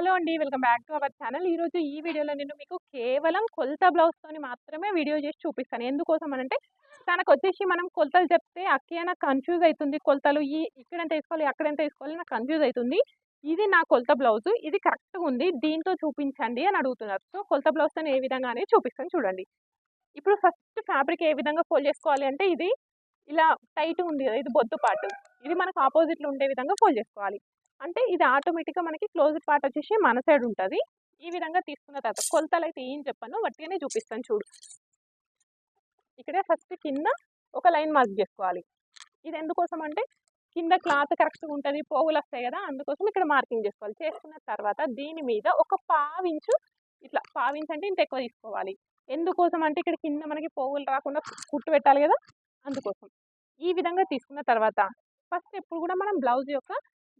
Hello అండి. Welcome back to our channel. ఈరోజు ఈ వీడియోలో నేను మీకు కేవలం కొలత బ్లౌజ్తోని మాత్రమే వీడియో చేసి చూపిస్తాను. ఎందుకోసం అంటే తనకు వచ్చేసి మనం కొలతలు చెప్తే అక్కయ్య నాకు కన్ఫ్యూజ్ అవుతుంది కొలతలు ఈ ఇక్కడ ఎంత వేసుకోవాలి అక్కడ ఎంత వేసుకోవాలి నాకు కన్ఫ్యూజ్ అవుతుంది ఇది నా కొలత బ్లౌజ్. ఇది కరెక్ట్గా ఉంది. దీంతో చూపించండి అని అడుగుతున్నారు. సో కొలత బ్లౌజ్తో ఏ విధంగా అనేది చూపిస్తాను చూడండి. ఇప్పుడు ఫస్ట్ ఫ్యాబ్రిక్ ఏ విధంగా ఫోల్డ్ చేసుకోవాలి అంటే ఇది ఇలా టైట్ ఉంది కదా ఇది బొద్దు పాటు ఇది మనకు ఆపోజిట్లో ఉండే విధంగా ఫోల్డ్ చేసుకోవాలి. అంటే ఇది ఆటోమేటిక్గా మనకి క్లోజ్డ్ పార్ట్ వచ్చేసి మన సైడ్ ఉంటుంది. ఈ విధంగా తీసుకున్న తర్వాత కొలతలు అయితే ఏం చెప్పాను వట్టిగానే చూపిస్తాను చూడు. ఇక్కడే ఫస్ట్ కింద ఒక లైన్ మార్క్ చేసుకోవాలి. ఇది ఎందుకోసం అంటే కింద క్లాత్ కరెక్ట్గా ఉంటుంది పోగులు వస్తాయి కదా అందుకోసం ఇక్కడ మార్కింగ్ చేసుకోవాలి. చేసుకున్న తర్వాత దీని మీద ఒక పావించు ఇట్లా పావించు అంటే ఇంత ఎక్కువ తీసుకోవాలి. ఎందుకోసం అంటే ఇక్కడ కింద మనకి పోగులు రాకుండా కుట్టు పెట్టాలి కదా అందుకోసం. ఈ విధంగా తీసుకున్న తర్వాత ఫస్ట్ ఎప్పుడు కూడా మనం బ్లౌజ్ యొక్క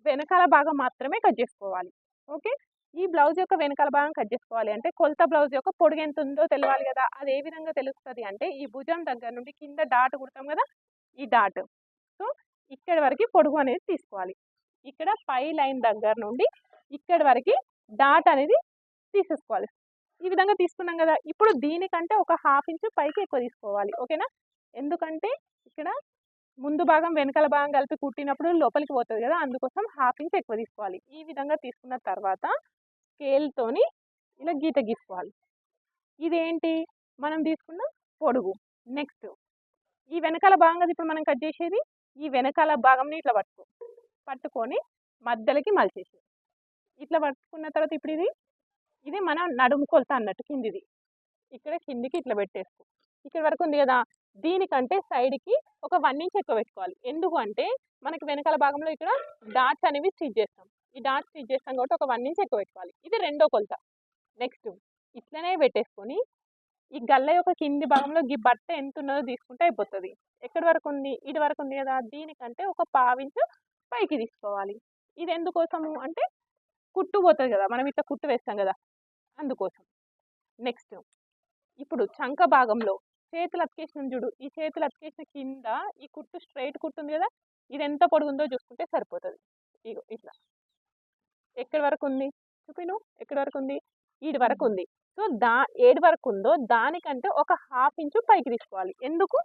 వెనకాల భాగం మాత్రమే కట్ చేసుకోవాలి. ఓకే? ఈ బ్లౌజ్ యొక్క వెనకాల భాగం కట్ చేసుకోవాలి. అంటే కొలత బ్లౌజ్ యొక్క పొడుగు ఎంత ఉందో తెలియాలి కదా! అది ఏ విధంగా తెలుస్తుంది అంటే ఈ భుజం దగ్గర నుండి కింద డాట్ కుడతాం కదా! ఈ డాట్. సో ఇక్కడి వరకు పొడుగు అనేది తీసుకోవాలి. ఇక్కడ పై లైన్ దగ్గర నుండి ఇక్కడి వరకు డాట్ అనేది తీసేసుకోవాలి. ఈ విధంగా తీసుకున్నాం కదా! ఇప్పుడు దీనికంటే ఒక హాఫ్ ఇంచ్ పైకి ఎక్కువ తీసుకోవాలి. ఓకేనా? ఎందుకంటే ఇక్కడ ముందు భాగం వెనకాల భాగం కలిపి కుట్టినప్పుడు లోపలికి పోతుంది కదా అందుకోసం హాఫ్ ఇంచ్ ఎక్కువ తీసుకోవాలి. ఈ విధంగా తీసుకున్న తర్వాత స్కేల్తోని ఇలా గీత గీసుకోవాలి. ఇదేంటి? మనం తీసుకున్న పొడుగు. నెక్స్ట్ ఈ వెనకాల భాగం కదా ఇప్పుడు మనం కట్ చేసేది? ఈ వెనకాల భాగంని ఇట్లా పట్టుకో పట్టుకొని మధ్యలోకి మలిచేసి ఇట్లా పట్టుకున్న తర్వాత ఇప్పుడు ఇది ఇది మనం నడుము కొలత అన్నట్టు కిందిది. ఇక్కడ కిందికి ఇట్లా పెట్టేసుకో. ఇక్కడ వరకు ఉంది కదా దీనికంటే సైడ్కి ఒక వన్ ఇంచ్ ఎక్కువ పెట్టుకోవాలి. ఎందుకు అంటే మనకి వెనకాల భాగంలో ఇక్కడ డాట్స్ అనేవి స్టిచ్ చేస్తాం. ఈ డాట్స్ స్టిచ్ చేస్తాం కాబట్టి ఒక వన్ ఇంచ్ ఎక్కువ పెట్టుకోవాలి. ఇది రెండో కొలత. నెక్స్ట్ ఇట్లనే పెట్టేసుకొని ఈ గల్ల యొక్క కింది భాగంలో ఈ బట్ట ఎంత ఉన్నదో తీసుకుంటే అయిపోతుంది. ఎక్కడి వరకు ఉంది? ఇది వరకు ఉంది కదా? దీనికంటే ఒక పావించు పైకి తీసుకోవాలి. ఇది ఎందుకోసము అంటే కుట్టు పోతుంది కదా? మనం ఇట్లా కుట్టు వేస్తాం కదా? అందుకోసం. నెక్స్ట్ ఇప్పుడు చంక భాగంలో చేతులు అతికేసిన చూడు. ఈ చేతులు అతికేసిన కింద ఈ కుట్టు స్ట్రైట్ కుట్టు ఉంది కదా ఇది ఎంత పొడుగుందో చూసుకుంటే సరిపోతుంది. ఇగో ఇట్లా. ఎక్కడి వరకు ఉంది? చూపిను. ఎక్కడి వరకు ఉంది? ఈడి వరకు ఉంది. సో దా ఏడు వరకు ఉందో దానికంటే ఒక హాఫ్ ఇంచు పైకి తీసుకోవాలి. ఎందుకు?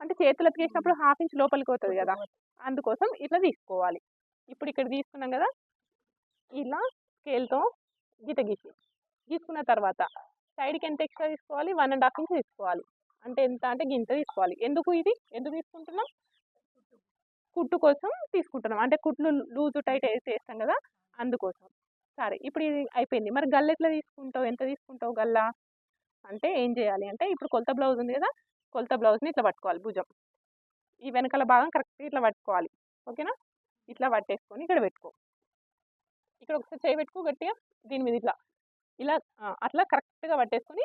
అంటే చేతులు అతికేసినప్పుడు హాఫ్ ఇంచ్ లోపలికి పోతుంది కదా. అందుకోసం ఇట్లా తీసుకోవాలి. ఇప్పుడు ఇక్కడ తీసుకున్నాం కదా. ఇలా స్కేల్తో గీత గీసి. గీసుకున్న తర్వాత సైడ్కి ఎంత ఎక్స్ట్రా తీసుకోవాలి? వన్ అండ్ హాఫ్ ఇంచ్ తీసుకోవాలి. అంటే ఎంత అంటే గింత తీసుకోవాలి. ఎందుకు ఇది? ఎందుకు తీసుకుంటున్నాం? కుట్టు కోసం తీసుకుంటున్నాం. అంటే కుట్లు లూజు టైట్ వేస్తాం కదా అందుకోసం. సరే ఇప్పుడు ఇది అయిపోయింది. మరి గల్ల ఎట్లా తీసుకుంటావు? ఎంత తీసుకుంటావు గల్ల? అంటే ఏం చేయాలి అంటే ఇప్పుడు కొలత బ్లౌజ్ ఉంది కదా కొలత బ్లౌజ్ని ఇట్లా పట్టుకోవాలి భుజం. ఈ వెనకాల భాగం కరెక్ట్గా ఇట్లా పట్టుకోవాలి. ఓకేనా? ఇట్లా పట్టేసుకొని ఇక్కడ పెట్టుకో. ఇక్కడ ఒకసారి చేయి పెట్టుకో గట్టిగా దీని మీద ఇట్లా. ఇలా అట్లా కరెక్ట్గా పట్టేసుకొని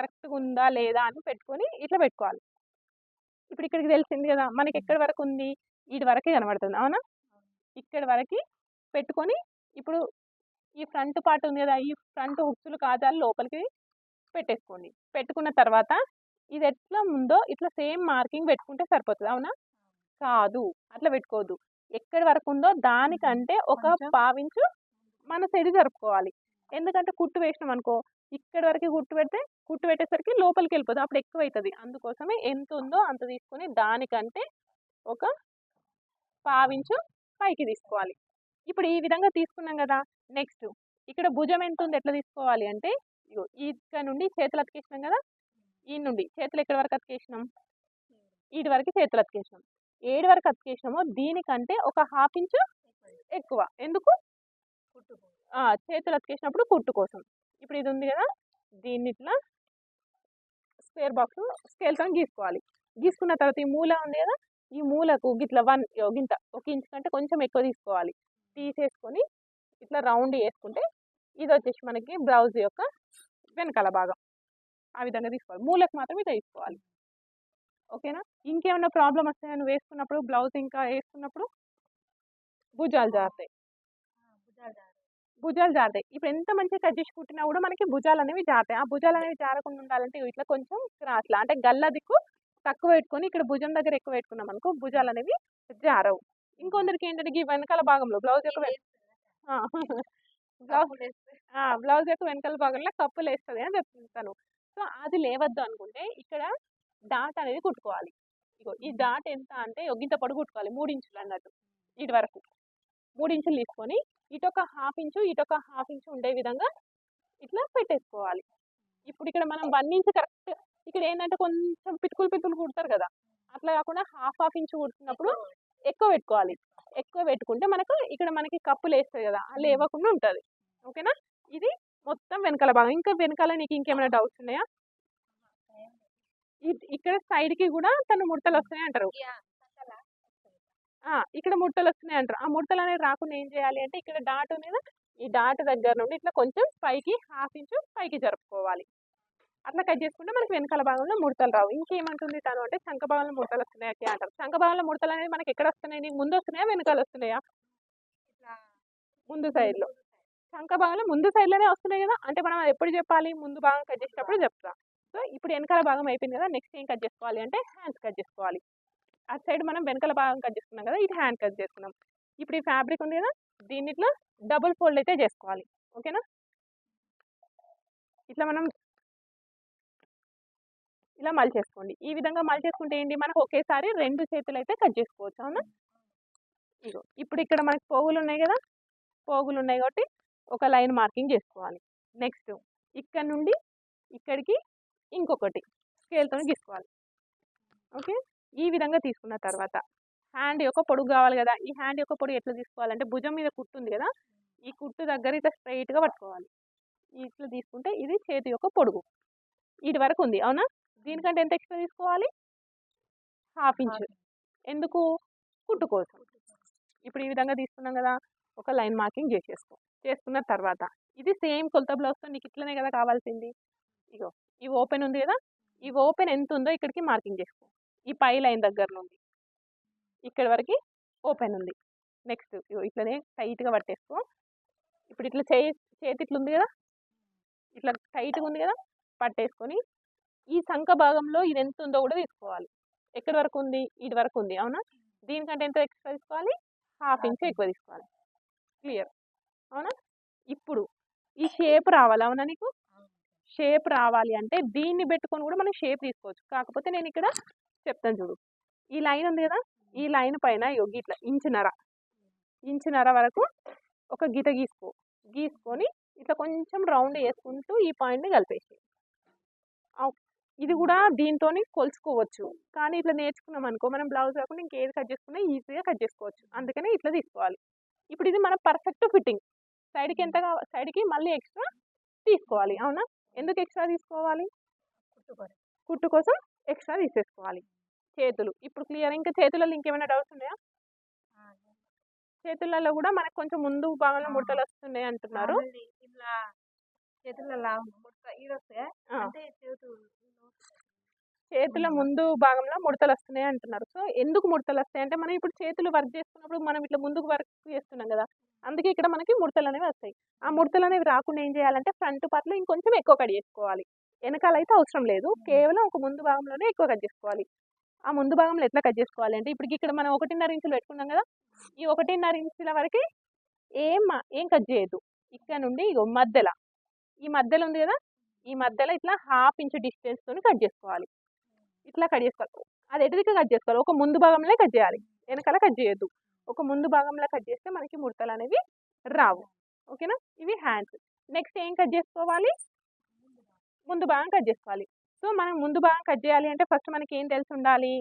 కరెక్ట్గా ఉందా లేదా అని పెట్టుకొని ఇట్లా పెట్టుకోవాలి. ఇప్పుడు ఇక్కడికి తెలిసింది కదా! మనకి ఎక్కడి వరకు ఉంది? వీటి వరకే కనబడుతుంది. అవునా? ఇక్కడి వరకు పెట్టుకొని ఇప్పుడు ఈ ఫ్రంట్ పార్ట్ ఉంది కదా! ఈ ఫ్రంట్ హుక్స్లు కాజాలు లోపలికి పెట్టేసుకోండి. పెట్టుకున్న తర్వాత ఇది ఎట్లా ఉందో ఇట్లా సేమ్ మార్కింగ్ పెట్టుకుంటే సరిపోతుంది. అవునా? కాదు. అట్లా పెట్టుకోవద్దు. ఎక్కడి వరకు ఉందో దానికంటే ఒక. పావించు మన సైడ్ జరుపుకోవాలి. ఎందుకంటే కుట్టు వేసినాం అనుకో ఇక్కడ వరకు కుట్టు పెడితే కుట్టు పెట్టేసరికి లోపలికి వెళ్ళిపోతుంది అప్పుడు ఎక్కువ అవుతుంది అందుకోసమే ఎంత ఉందో అంత తీసుకొని దానికంటే ఒక పావించు పైకి తీసుకోవాలి. ఇప్పుడు ఈ విధంగా తీసుకున్నాం కదా! నెక్స్ట్ ఇక్కడ భుజం ఎంత ఉంది ఎట్లా తీసుకోవాలి అంటే ఇగో ఇక్కడ నుండి చేతులు అతికేసినాం కదా! ఈ నుండి చేతులు ఎక్కడి వరకు అతికేసినాం? ఈటి వరకు చేతులు అతికేసినాం. ఏడు వరకు అతికేసినామో దీనికంటే ఒక హాఫ్ ఇంచు ఎక్కువ. ఎందుకు? చేతులు అతికేసినప్పుడు కుట్టు కోసం. ఇప్పుడు ఇది ఉంది కదా! దీన్ని ఇట్లా స్క్వేర్ బాక్స్ స్కేల్తో గీసుకోవాలి. గీసుకున్న తర్వాత ఈ మూల ఉంది కదా! ఈ మూలకు గిట్ల వన్ గింత ఒక ఇంచ్ కంటే కొంచెం ఎక్కువ తీసుకోవాలి. తీసేసుకొని ఇట్లా రౌండ్ వేసుకుంటే ఇది వచ్చేసి మనకి బ్లౌజ్ యొక్క వెనకాల భాగం. ఆ విధంగా తీసుకోవాలి. మూలకు మాత్రమే తీసుకోవాలి. ఓకేనా? ఇంకేమైనా ప్రాబ్లం వస్తాయని వేసుకున్నప్పుడు బ్లౌజ్ ఇంకా వేసుకున్నప్పుడు భుజాలు జారుతాయి. భుజాలు జారుతాయి. ఇప్పుడు ఎంత మంచిగా కట్ చేసి కుట్టినా కూడా మనకి భుజాలు అనేవి జారుతాయి. ఆ భుజాలు అనేవి జారకుండా ఉండాలంటే ఇట్లా కొంచెం క్రాస్లా అంటే గల్ల దిక్కు తక్కువ పెట్టుకొని ఇక్కడ భుజం దగ్గర ఎక్కువ పెట్టుకున్నాం అనుకో భుజాలు అనేవి జారవు. ఇంకొందరికి ఏంటంటే ఈ వెనకాల భాగంలో బ్లౌజ్ యొక్క బ్లౌజ్ బ్లౌజ్ యొక్క వెనకాల భాగంలో కప్పులు వేస్తుంది అని చెప్తాను. సో అది లేవద్దు అనుకుంటే ఇక్కడ డాట్ అనేది కుట్టుకోవాలి. ఇగో ఈ డాట్ ఎంత అంటే ఒగ్గింత పొడుగు కుట్టుకోవాలి. మూడు ఇంచులు అన్నట్టు. ఇటు వరకు. మూడు ఇంచులు తీసుకొని ఇటొక హాఫ్ ఇంచు ఇటొక హాఫ్ ఇంచు ఉండే విధంగా ఇట్లా పెట్టేసుకోవాలి. ఇప్పుడు ఇక్కడ మనం వన్ ఇంచ్ కరెక్ట్ ఇక్కడ ఏంటంటే కొంచెం పితుకులు పితుకులు కుడతారు కదా అట్లా కాకుండా హాఫ్ హాఫ్ ఇంచు కుడుతున్నప్పుడు ఎక్కువ పెట్టుకోవాలి. ఎక్కువ పెట్టుకుంటే మనకు ఇక్కడ మనకి కప్పులు వేస్తాయి కదా అలా లేవకుండా ఉంటుంది. ఓకేనా? ఇది మొత్తం వెనకాల భాగం. ఇంకా వెనకాల నీకు ఇంకేమైనా డౌట్స్ ఉన్నాయా? ఇ- ఇక్కడ సైడ్కి కూడా తను ముడతలు వస్తాయి అంటారు. ఆ, ఇక్కడ ముడతలు వస్తున్నాయి అంటారు ఆ ముడతలు అనేది రాకుండా ఏం చేయాలి అంటే ఇక్కడ డాట్ కదా ఈ డాట్ దగ్గర నుండి ఇట్లా కొంచెం పైకి హాఫ్ ఇంచు పైకి జరుపుకోవాలి. అట్లా కట్ చేసుకుంటే మనకి వెనకాల భాగంలో ముడతలు రావు. ఇంకేమంటుంది తను అంటే శంఖ భాగంలో ముడతలు వస్తున్నాయి అట్లా అంటారు. శంఖ భాగంలో ముడతలు అనేది మనకి ఎక్కడ వస్తున్నాయి ముందు వస్తున్నాయా వెనకాల వస్తున్నాయా ముందు side లో శంఖ భాగంలో ముందు side లోనే వస్తున్నాయి కదా! అంటే మనం అది ఎప్పుడు చెప్పాలి? ముందు భాగం కట్ చేసేటప్పుడు చెప్తాం. సో ఇప్పుడు వెనకాల భాగం అయిపోయింది కదా! నెక్స్ట్ ఏం కట్ చేసుకోవాలి అంటే హ్యాండ్స్ కట్ చేసుకోవాలి. అటు సైడ్ మనం వెనకాల భాగం కట్ చేసుకున్నాం కదా ఇది హ్యాండ్ కట్ చేసుకున్నాం. ఇప్పుడు ఈ ఫ్యాబ్రిక్ ఉంది కదా దీన్ని ఇట్లా డబుల్ ఫోల్డ్ అయితే చేసుకోవాలి. ఓకేనా? ఇట్లా మనం ఇలా మలిచేసుకోండి ఈ విధంగా మలిచేసుకుంటే ఏంటి? మనకు ఒకేసారి రెండు చేతులు అయితే కట్ చేసుకోవచ్చు. అవునా? ఇగో ఇప్పుడు ఇక్కడ మనకి పోగులు ఉన్నాయి కదా పోగులు ఉన్నాయి కాబట్టి ఒక లైన్ మార్కింగ్ చేసుకోవాలి. నెక్స్ట్ ఇక్కడ నుండి ఇక్కడికి ఇంకొకటి స్కేల్తో గీసుకోవాలి. ఓకే? ఈ విధంగా తీసుకున్న తర్వాత హ్యాండ్ యొక్క పొడుగు కావాలి కదా! ఈ హ్యాండ్ యొక్క పొడుగు ఎట్లా తీసుకోవాలంటే భుజం మీద కుట్టు ఉంది కదా! ఈ కుట్టు దగ్గర ఇట్లా స్ట్రైట్గా పట్టుకోవాలి. ఇట్లా తీసుకుంటే ఇది చేతి యొక్క పొడుగు. ఇటు వరకు ఉంది. అవునా? దీనికంటే ఎంత ఎక్స్ట్రా తీసుకోవాలి? Half inch. ఎందుకు? కుట్టు కోసం. ఇప్పుడు ఈ విధంగా తీసుకున్నాం కదా! ఒక లైన్ మార్కింగ్ చేసేసుకో. చేసుకున్న తర్వాత ఇది సేమ్ కొలత బ్లౌజ్తో నీకు ఇట్లనే కదా కావాల్సింది. ఇగో ఈ ఓపెన్ ఉంది కదా! ఈ ఓపెన్ ఎంత ఉందో ఇక్కడికి మార్కింగ్ చేసుకో. ఈ పై లైన్ దగ్గర నుండి. ఇక్కడ వరకు ఓపెన్ ఉంది. నెక్స్ట్ ఇట్లనే టైట్గా పట్టేసుకో. ఇప్పుడు ఇట్లా చేయి చేతి ఇట్లా ఉంది కదా? ఇట్లా టైట్గా ఉంది కదా? పట్టేసుకొని ఈ సంఖ భాగంలో ఇది ఎంత ఉందో కూడా తీసుకోవాలి. ఎక్కడి వరకు ఉంది? ఇది వరకు ఉంది. అవునా? దీనికంటే ఎంత ఎక్స్ట్రా తీసుకోవాలి? హాఫ్ ఇంచ్ ఎక్కువ తీసుకోవాలి. క్లియర్. అవునా? ఇప్పుడు ఈ షేప్ రావాలి. అవునా నీకు? షేప్ రావాలి అంటే దీన్ని పెట్టుకొని కూడా మనం షేప్ తీసుకోవచ్చు. కాకపోతే నేను ఇక్కడ చెప్తాను చూడు. ఈ లైన్ ఉంది కదా? ఈ లైన్ పైన ఇగో ఇట్లా ఇంచున్నర ఇంచున్నర వరకు ఒక గీత గీసుకో. గీసుకొని ఇట్లా కొంచెం రౌండ్ వేసుకుంటూ ఈ పాయింట్ని కలిపేసి ఇది కూడా దీంతో కొలుచుకోవచ్చు. కానీ ఇట్లా నేర్చుకున్నాం అనుకో మనం బ్లౌజ్ కాకుండా ఇంకేది కట్ చేసుకున్నా ఈజీగా కట్ చేసుకోవచ్చు. అందుకని ఇట్లా తీసుకోవాలి. ఇప్పుడు ఇది మన పర్ఫెక్ట్ ఫిట్టింగ్. సైడ్కి ఎంత సైడ్కి మళ్ళీ ఎక్స్ట్రా తీసుకోవాలి. అవునా? ఎందుకు ఎక్స్ట్రా తీసుకోవాలి? కుట్టు కోసం ఎక్స్ట్రా తీసేసుకోవాలి. చేతులు. ఇప్పుడు క్లియర్ ఇంకా చేతులలో ఇంకేమైనా డౌట్స్ ఉన్నాయా? చేతులలో కూడా మనకు కొంచెం ముందు భాగంలో ముడతలు వస్తున్నాయి అంటున్నారు. చేతుల ముందు భాగంలో ముడతలు వస్తున్నాయి అంటున్నారు. సో ఎందుకు ముడతలు వస్తాయి? అంటే మనం ఇప్పుడు చేతులు వర్క్ చేసుకున్నప్పుడు మనం ఇట్లా ముందుకు వర్క్ చేస్తున్నాం కదా. అందుకే ఇక్కడ మనకి ముడతలు అనేవి వస్తాయి. ఆ ముడతలు అనేవి రాకుండా ఏం చేయాలంటే ఫ్రంట్ పార్ట్లో ఇంకొంచెం ఎక్కువ కట్ చేసుకోవాలి వెనకాల అయితే అవసరం లేదు. కేవలం ఒక ముందు భాగంలోనే ఎక్కువ కట్ చేసుకోవాలి. ఆ ముందు భాగంలో ఎట్లా కట్ చేసుకోవాలి అంటే ఇప్పుడు ఇక్కడ మనం ఒకటిన్నర ఇంచులు పెట్టుకున్నాం కదా ఈ ఒకటిన్నర ఇంచుల వరకు ఏం ఏం కట్ చేయదు ఇక్కడ నుండి ఇగో మధ్యలో. ఈ మధ్యలో ఉంది కదా ఈ మధ్యలో ఇట్లా హాఫ్ ఇంచ్ డిస్టెన్స్ తోని కట్ చేసుకోవాలి. ఇట్లా కట్ చేసుకోవాలి. అది ఎటుదిగా కట్ చేసుకోవాలి? ఒక ముందు భాగంలో కట్ చేయాలి. వెనకాల కట్ చేయొద్దు. ఒక ముందు భాగంలో కట్ చేస్తే మనకి ముడతలు అనేవి రావు. ఓకేనా? ఇవి హ్యాండ్స్. నెక్స్ట్ ఏం కట్ చేసుకోవాలి? ముందు భాగం కట్ చేసుకోవాలి. సో మనం ముందు భాగం కట్ చేయాలి అంటే ఫస్ట్ మనకి ఏం తెలిసి ఉండాలి?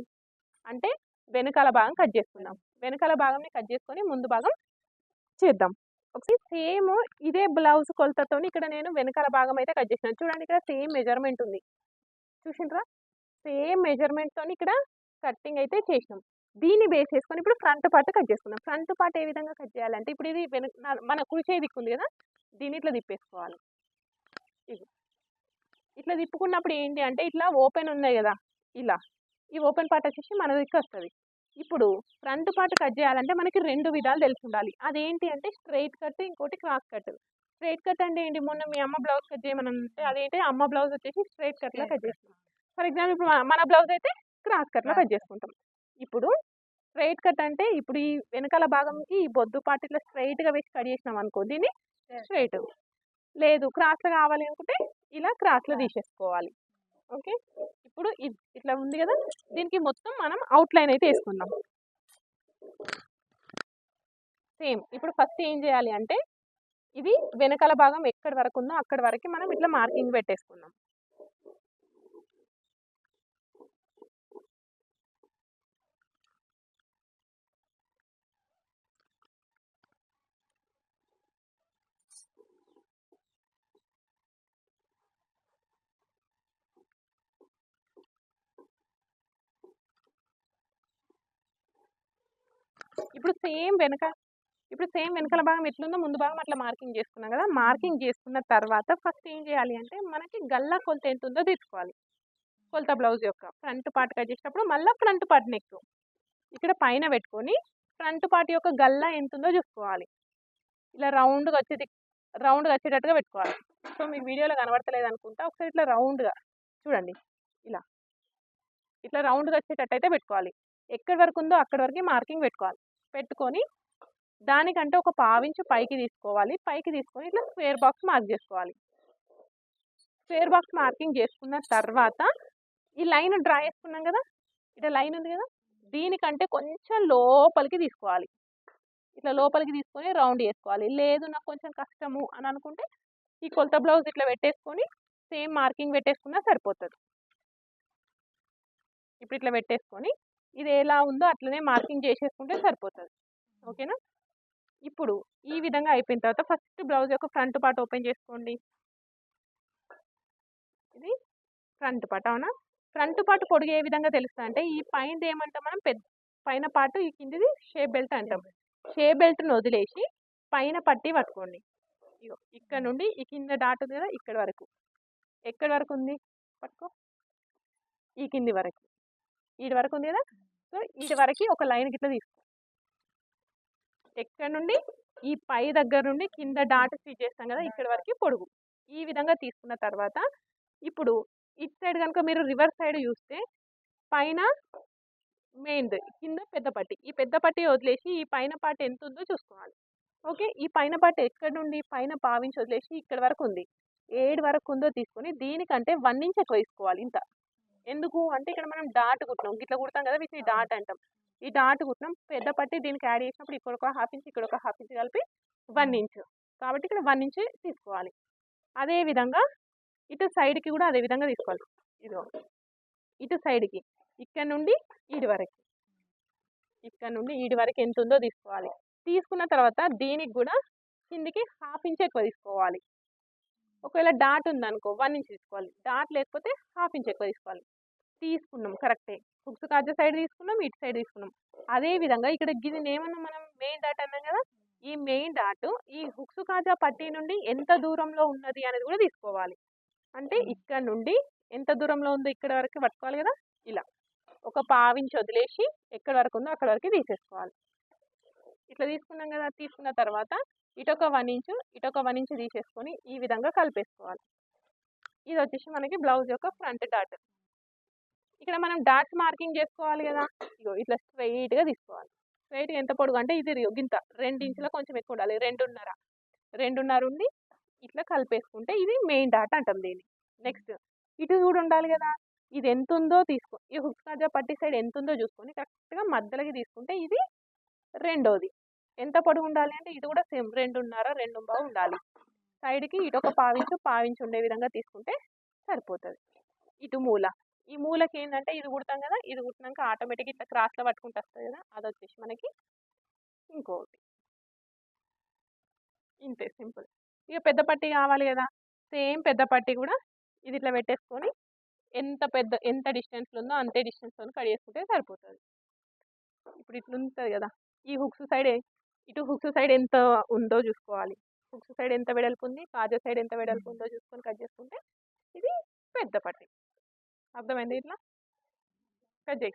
అంటే వెనకాల భాగం కట్ చేసుకుందాం. వెనకాల భాగంని కట్ చేసుకొని ముందు భాగం చేద్దాం. ఒకసారి సేమ్ ఇదే బ్లౌజ్ కొలతతో ఇక్కడ నేను వెనకాల భాగం అయితే కట్ చేసినాను చూడండి ఇక్కడ సేమ్ మెజర్మెంట్ ఉంది. చూసిండ్రా? సేమ్ మెజర్మెంట్తో ఇక్కడ కట్టింగ్ అయితే చేసినాం. దీన్ని బేస్ చేసుకొని ఇప్పుడు ఫ్రంట్ పార్ట్ కట్ చేసుకున్నాం ఫ్రంట్ పార్ట్ ఏ విధంగా కట్ చేయాలంటే ఇప్పుడు ఇది వెనక మన కుడిచే దిక్కుంది దిక్కు ఉంది కదా? దీన్ని ఇట్లా తిప్పేసుకోవాలి. ఇది ఇట్లా తిప్పుకున్నప్పుడు ఏంటి అంటే ఇట్లా ఓపెన్ ఉన్నాయి కదా ఇలా. ఈ ఓపెన్ పార్ట్ వచ్చేసి మన దిక్కు వస్తుంది. ఇప్పుడు ఫ్రంట్ పార్ట్ కట్ చేయాలంటే మనకి రెండు విధాలు తెలిసి ఉండాలి. అదేంటి అంటే స్ట్రైట్ కట్ ఇంకోటి క్రాస్ కట్. స్ట్రైట్ కట్ అంటే ఏంటి? మొన్న మీ అమ్మ బ్లౌజ్ కట్ చేయమని అంటే అదేంటి? అమ్మ బ్లౌజ్ వచ్చేసి స్ట్రైట్ కట్లో కట్ చేస్తాం ఫర్ ఎగ్జాంపుల్ ఇప్పుడు మన- బ్లౌజ్ అయితే క్రాస్ కట్లో కట్ చేసుకుంటాం. ఇప్పుడు స్ట్రైట్ కట్ అంటే ఇప్పుడు ఈ వెనకాల భాగంకి ఈ బొద్దు పార్ట్ ఇట్లా స్ట్రైట్గా వేసి కట్ చేసినాం అనుకో దీన్ని స్ట్రైట్. లేదు క్రాస్లో కావాలి అనుకుంటే ఇలా క్రాస్లో తీసేసుకోవాలి. ఓకే? ఇప్పుడు ఇట్లా ఉంది కదా! దీనికి మొత్తం మనం అవుట్లైన్ అయితే వేసుకుందాం. సేమ్. ఇప్పుడు ఫస్ట్ ఏం చేయాలి అంటే ఇది వెనకాల భాగం ఎక్కడి వరకు ఉందో అక్కడి వరకు మనం ఇట్లా మార్కింగ్ పెట్టేసుకుందాం. ఇప్పుడు సేమ్ వెనక ఇప్పుడు సేమ్ వెనకాల భాగం ఎట్లుందో ముందు భాగం అట్లా మార్కింగ్ చేసుకున్నాం కదా మార్కింగ్ చేసుకున్న తర్వాత ఫస్ట్ ఏం చేయాలి అంటే మనకి గల్లా కొలత ఎంత ఉందో తీసుకోవాలి. కొలత బ్లౌజ్ యొక్క ఫ్రంట్ పార్ట్ కట్ చేసినప్పుడు మళ్ళీ ఫ్రంట్ పార్ట్ నెక్. ఇక్కడ పైన పెట్టుకొని ఫ్రంట్ పార్ట్ యొక్క గల్లా ఎంత ఉందో చూసుకోవాలి. ఇలా రౌండ్గా వచ్చేది రౌండ్గా వచ్చేటట్టుగా పెట్టుకోవాలి. సో మీకు వీడియోలో కనబడతలేదు అనుకుంటా ఒకసారి ఇట్లా రౌండ్గా చూడండి. ఇలా. ఇట్లా రౌండ్గా వచ్చేటట్టు అయితే పెట్టుకోవాలి. ఎక్కడి వరకు ఉందో అక్కడి వరకు మార్కింగ్ పెట్టుకోవాలి. పెట్టుకొని దానికంటే ఒక పావించు పైకి తీసుకోవాలి. పైకి తీసుకొని ఇట్లా స్క్వేర్ బాక్స్ మార్క్ చేసుకోవాలి. స్క్వేర్ బాక్స్ మార్కింగ్ చేసుకున్న తర్వాత ఈ లైన్ డ్రా చేసుకున్నాం కదా? ఇట్లా లైన్ ఉంది కదా? దీనికంటే కొంచెం లోపలికి తీసుకోవాలి. ఇట్లా లోపలికి తీసుకొని రౌండ్ చేసుకోవాలి. లేదు నాకు కొంచెం కష్టము అని అనుకుంటే ఈ కొలత బ్లౌజ్ ఇట్లా పెట్టేసుకొని సేమ్ మార్కింగ్ పెట్టేసుకున్నా సరిపోతుంది. ఇప్పుడు ఇట్లా పెట్టేసుకొని ఇది ఎలా ఉందో అట్లనే మార్కింగ్ చేసేసుకుంటే సరిపోతుంది. ఓకేనా? ఇప్పుడు ఈ విధంగా అయిపోయిన తర్వాత ఫస్ట్ బ్లౌజ్ యొక్క ఫ్రంట్ పార్ట్ ఓపెన్ చేసుకోండి. ఇది ఫ్రంట్ పార్ట్ అవునా? ఫ్రంట్ పార్ట్ పొడిగే ఏ విధంగా తెలుస్తుంది అంటే ఈ పైన ఏమంటాం మనం? పెద్ద పైన పార్ట్ ఈ కిందిది షేప్ బెల్ట్ అంటాం. షేప్ బెల్ట్ని వదిలేసి పైన పట్టి పట్టుకోండి. ఇగో ఇక్కడ నుండి ఈ కింద డాట్ ఉంది కదా ఇక్కడ వరకు. ఎక్కడి వరకు ఉంది? పట్టుకో. ఈ కింది వరకు. ఇటు వరకు ఉంది కదా! సో ఇటు వరకు ఒక లైన్ గిట్లా తీసుకో. ఎక్కడ నుండి? ఈ పై దగ్గర నుండి కింద డాట్ స్టిచ్ చేస్తాం కదా! ఇక్కడ వరకు పొడుగు. ఈ విధంగా తీసుకున్న తర్వాత ఇప్పుడు ఇటు సైడ్ కనుక మీరు రివర్స్ సైడ్ చూస్తే పైన మెయిన్ కింద పెద్ద పట్టి. ఈ పెద్ద పట్టి వదిలేసి ఈ పైన పార్ట్ ఎంత ఉందో చూసుకోవాలి. ఓకే? ఈ పైన పార్ట్ ఎక్కడ నుండి పైన పావించి వదిలేసి ఇక్కడ వరకు ఉంది. ఏడు వరకు ఉందో తీసుకొని దీనికంటే వన్ ఇంచ్ ఎక్కువ తీసుకోవాలి ఇంత. ఎందుకు అంటే ఇక్కడ మనం డాట్ కుట్టినాం. ఇట్లా కుడతాం కదా వీటిని డాట్ అంటాం. ఈ డాట్ కుట్టినాం. పెద్ద పట్టి దీనికి యాడ్ చేసినప్పుడు ఇక్కడ ఒక హాఫ్ ఇంచ్ ఇక్కడ ఒక హాఫ్ ఇంచ్ కలిపి వన్ ఇంచ్. కాబట్టి ఇక్కడ వన్ ఇంచ్ తీసుకోవాలి. అదే విధంగా ఇటు సైడ్కి కూడా అదే విధంగా తీసుకోవాలి. ఇదిగో. ఇటు సైడ్కి. ఇక్కడ నుండి ఈడి వరకు. ఇక్కడ నుండి ఈడి వరకు ఎంత ఉందో తీసుకోవాలి. తీసుకున్న తర్వాత దీనికి కూడా కిందికి హాఫ్ ఇంచ్ ఎక్కువ తీసుకోవాలి. ఒకవేళ డాట్ ఉందనుకో వన్ ఇంచ్ తీసుకోవాలి. డాట్ లేకపోతే హాఫ్ ఇంచ్ ఎక్కువ తీసుకోవాలి. తీసుకున్నాం. కరెక్టే. హుక్స్ కాజా సైడ్ తీసుకున్నాం ఇటు సైడ్ తీసుకున్నాం. అదే విధంగా ఇక్కడ దీన్ని ఏమన్నా మనం మెయిన్ డాట్ అన్నాం కదా! ఈ మెయిన్ డాట్ ఈ హుక్స్ కాజా పట్టీ నుండి ఎంత దూరంలో ఉన్నది అనేది కూడా తీసుకోవాలి. అంటే ఇక్కడ నుండి ఎంత దూరంలో ఉందో ఇక్కడ వరకు పట్టుకోవాలి కదా! ఇలా. ఒక పావించి వదిలేసి ఎక్కడ వరకు ఉందో అక్కడ వరకు తీసేసుకోవాలి. ఇట్లా తీసుకున్నాం కదా! తీసుకున్న తర్వాత ఇటొక వన్ ఇంచు ఇటొక వన్ ఇంచు తీసేసుకొని ఈ విధంగా కలిపేసుకోవాలి. ఇది వచ్చేసి మనకి బ్లౌజ్ యొక్క ఫ్రంట్ డాట్ ఇక్కడ మనం డాట్స్ మార్కింగ్ చేసుకోవాలి కదా. ఇగో ఇట్లా స్ట్రైట్గా తీసుకోవాలి. స్ట్రైట్గా ఎంత పొడుగు అంటే ఇది గింత రెండు ఇంచుల కొంచెం ఎక్కువ ఉండాలి. రెండున్నర. రెండున్నర ఉండి ఇట్లా కలిపేసుకుంటే ఇది మెయిన్ డాట్ అంటాం దీన్ని. నెక్స్ట్ ఇటు కూడా ఉండాలి కదా. ఇది ఎంత ఉందో తీసుకో. ఈ హుక్స్ కాజా పట్టి సైడ్ ఎంత ఉందో చూసుకొని కరెక్ట్గా మధ్యలోకి తీసుకుంటే ఇది రెండోది. ఎంత పొడుగు ఉండాలి అంటే ఇది కూడా సేమ్ రెండున్నర రెండు బావు ఉండాలి. సైడ్కి ఇటు ఒక పావించు పావించు ఉండే విధంగా తీసుకుంటే సరిపోతుంది. ఇటు మూల. ఈ మూలకి ఏంటంటే ఇది కుడతాం కదా ఇది కుట్టినాక ఆటోమేటిక్ ఇట్లా క్రాస్లో పట్టుకుంటూ వస్తుంది కదా అది వచ్చేసి మనకి ఇంకోటి. ఇంతే సింపుల్. ఇక పెద్ద పట్టి కావాలి కదా సేమ్ పెద్ద పట్టి కూడా ఇది ఇట్లా పెట్టేసుకొని ఎంత పెద్ద ఎంత డిస్టెన్స్లో ఉందో అంతే డిస్టెన్స్లో కట్ చేసుకుంటే సరిపోతుంది. ఇప్పుడు ఇట్లా ఉంటుంది కదా ఈ హుక్స్ సైడ్ ఇటు హుక్స్ సైడ్ ఎంత ఉందో చూసుకోవాలి. హుక్స్ సైడ్ ఎంత వెడల్పు ఉంది కాజా సైడ్ ఎంత వెడల్పు ఉందో చూసుకొని కట్ చేసుకుంటే ఇది పెద్ద పట్టి. అర్థమైంది ఇట్లా? కట్ చేయి.